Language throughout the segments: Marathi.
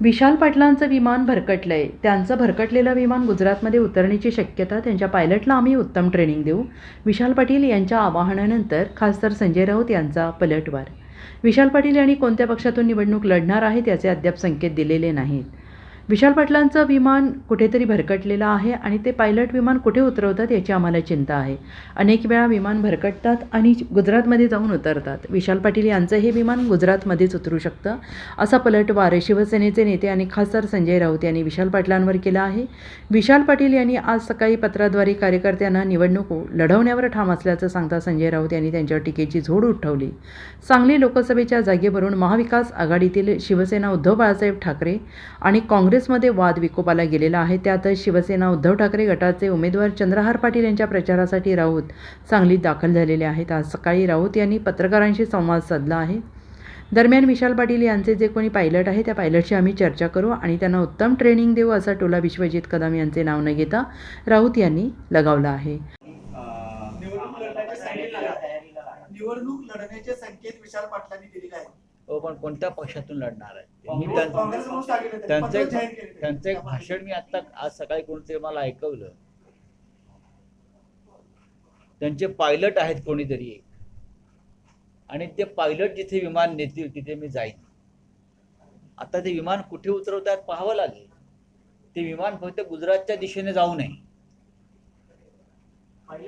विशाल पाटलांचं विमान भरकटलंय. त्यांचं भरकटलेलं विमान गुजरातमध्ये उतरण्याची शक्यता त्यांच्या पायलटला आम्ही उत्तम ट्रेनिंग देऊ. विशाल पाटील यांच्या आवाहनानंतर खासदार संजय राऊत यांचा पलटवार. विशाल पाटील यांनी कोणत्या पक्षातून निवडणूक लढणार आहे त्याचे अद्याप संकेत दिलेले नाहीत. विशाल पाटलांचं विमान कुठेतरी भरकटलेलं आहे आणि ते पायलट विमान कुठे उतरवतात याची आम्हाला चिंता आहे. अनेक वेळा विमान भरकटतात आणि गुजरातमध्ये जाऊन उतरतात. विशाल पाटील यांचं हे विमान गुजरातमध्येच उतरू शकतं असा पलटवार शिवसेनेचे नेते आणि खासदार संजय राऊत यांनी विशाल पाटलांवर केला आहे. विशाल पाटील यांनी आज सकाळी पत्राद्वारे कार्यकर्त्यांना निवडणूक लढवण्यावर ठाम असल्याचं सांगता संजय राऊत यांनी त्यांच्यावर टीकेची झोड उठवली. सांगली लोकसभेच्या जागेवरून महाविकास आघाडीतील शिवसेना उद्धव बाळासाहेब ठाकरे आणि काँग्रेस काँग्रेसमध्ये वाद विकोपाला गेलेला आहे. त्यातच शिवसेना उद्धव ठाकरे गटाचे उमेदवार चंद्रहार पाटील यांच्या प्रचारासाठी राऊत सांगलीत दाखल झालेले आहेत. आज सकाळी राऊत यांनी पत्रकारांशी संवाद साधला आहे. दरम्यान विशाल पाटील यांचे जे कोणी पायलट आहे त्या पायलटशी आम्ही चर्चा करू आणि त्यांना उत्तम ट्रेनिंग देऊ असा टोला विश्वजित कदम यांचे नाव न घेता राऊत यांनी लगावला आहे. निवडणूक लढण्याचे संकेत विशाल पाटलांनी दिलेले आहेत हो पण कोणत्या पक्षातून लढणार आहे. त्यांचं एक. त्यांचं भाषण मी आता आज सकाळी कोणतरी मला ऐकवलं. त्यांचे पायलट आहेत कोणीतरी एक. आणि ते पायलट जिथे विमान नेतील तिथे मी जाईन. आता ते विमान कुठे उतरवतात पाहावं लागेल. ते विमान फक्त गुजरातच्या दिशेने जाऊ नये.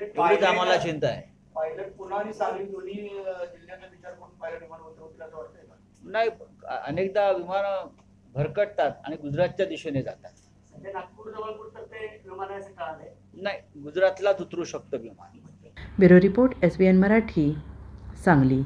एवढीच आम्हाला चिंता आहे. पायलट पुन्हा आणि सांगली दोन्ही अं, जिल्ह्यांचा विचार करून पायलट विमान उतरवतील असं वाटतंय. नाही अनेकदा विमान भरकटतात आणि गुजरातच्या दिशेने जातात. नाही गुजरातलाच उतरू शकतं विमान. Bureau report S B N Marathi Sangli.